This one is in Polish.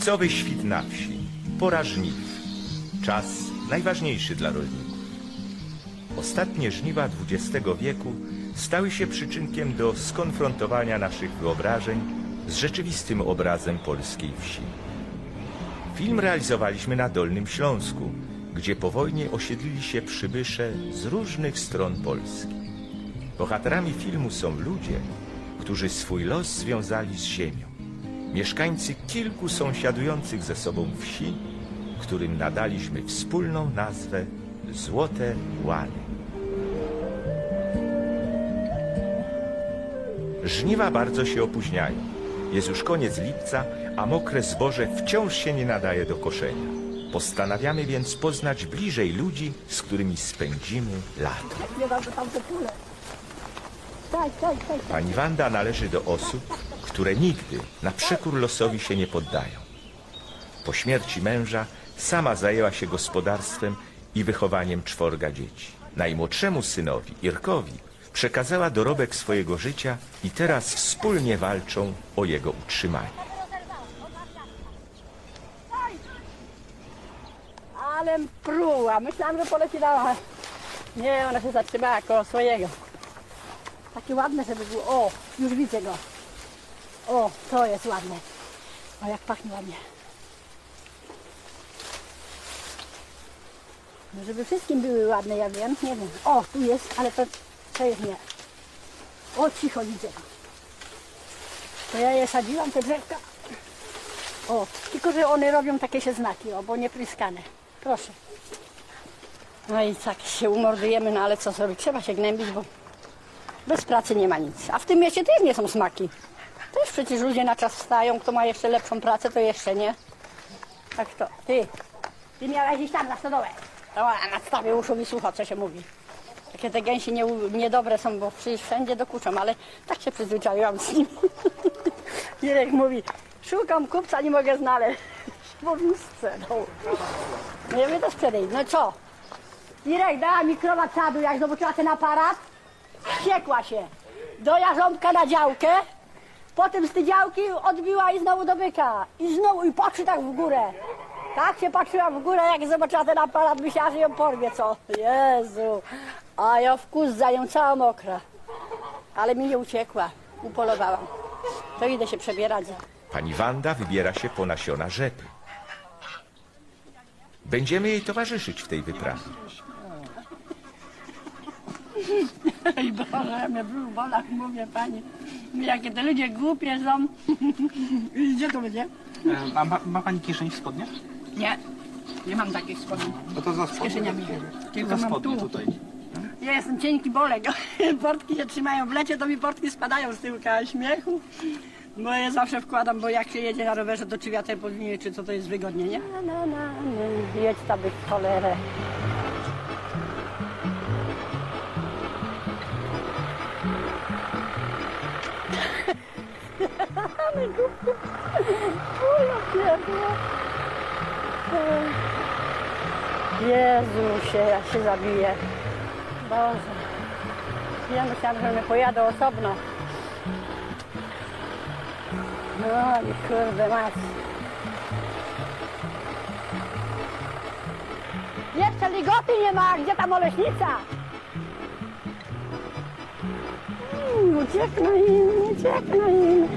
Lipcowy świt na wsi. Pora żniw. Czas najważniejszy dla rolników. Ostatnie żniwa XX wieku stały się przyczynkiem do skonfrontowania naszych wyobrażeń z rzeczywistym obrazem polskiej wsi. Film realizowaliśmy na Dolnym Śląsku, gdzie po wojnie osiedlili się przybysze z różnych stron Polski. Bohaterami filmu są ludzie, którzy swój los związali z ziemią. Mieszkańcy kilku sąsiadujących ze sobą wsi, którym nadaliśmy wspólną nazwę Złote Łany. Żniwa bardzo się opóźniają. Jest już koniec lipca, a mokre zboże wciąż się nie nadaje do koszenia. Postanawiamy więc poznać bliżej ludzi, z którymi spędzimy lato. Pani Wanda należy do osób, które nigdy na przekór losowi się nie poddają. Po śmierci męża sama zajęła się gospodarstwem i wychowaniem czworga dzieci. Najmłodszemu synowi, Irkowi, przekazała dorobek swojego życia i teraz wspólnie walczą o jego utrzymanie. Ale pruła. Myślałam, że poleci dała. Nie, ona się zatrzymała koło swojego. Takie ładne, żeby było. O, już widzę go. O, to jest ładne. O, jak pachnie ładnie. No, żeby wszystkim były ładne, ja wiem. Nie wiem. O, tu jest, ale to, to jest nie. O, cicho widzę. To ja je sadziłam, te drzewka. O, tylko że one robią takie się znaki, o, bo nie pryskane. Proszę. No i tak się umordujemy, no ale co zrobić? Trzeba się gnębić, bo bez pracy nie ma nic. A w tym mieście też nie są smaki. Też przecież ludzie na czas wstają, kto ma jeszcze lepszą pracę, to jeszcze nie. Tak to, ty, ty miałeś iść tam na stodołę. To a na stawie uszu mi słucha, co się mówi. Takie te gęsi nie, niedobre są, bo przecież wszędzie dokuczą, ale tak się przyzwyczaiłam z nimi. Jirek mówi, szukam kupca, nie mogę znaleźć. Bo mi sprzedał. No ja mówię, to sprzedaj. No co? Jirek dała mi krowa czadu, jak zobaczyła ten aparat, wściekła się. Do jarząbka na działkę, potem z tej działki odbiła i znowu do byka. I znowu, i patrzy tak w górę. Tak się patrzyła w górę, jak zobaczyła ten aparat, myślała, że ją porwie, co? Jezu. A ja wkus za nią cała mokra. Ale mi nie uciekła. Upolowałam. To idę się przebierać. Pani Wanda wybiera się po nasiona rzepy. Będziemy jej towarzyszyć w tej wyprawie. Ej Boże, mnie w bolach mówię pani. Jakie te ludzie głupie są. Gdzie to będzie? E, A ma, ma pani kieszeń w spodniach? Nie, nie mam takich spodni. No to za spodnie. kieszeniami. Tylko Za mam spodnie tu. tutaj. Ja jestem cienki bolek. Portki się trzymają w lecie, to mi portki spadają z tyłka śmiechu. Bo je zawsze wkładam, bo jak się jedzie na rowerze, to czy wiatr podwinie, czy co to jest wygodnie, nie? Na, na, na, na. Jedź tam w cholerę. Ale głupie. O, ja pierdolę. Jezusie, ja się zabiję. Boże. Ja myślałam, że my pojadę osobno. No i kurde mać. Jeszcze ligoty nie ma, gdzie ta oleśnica? Mm, Ucieknę im, ucieknę im.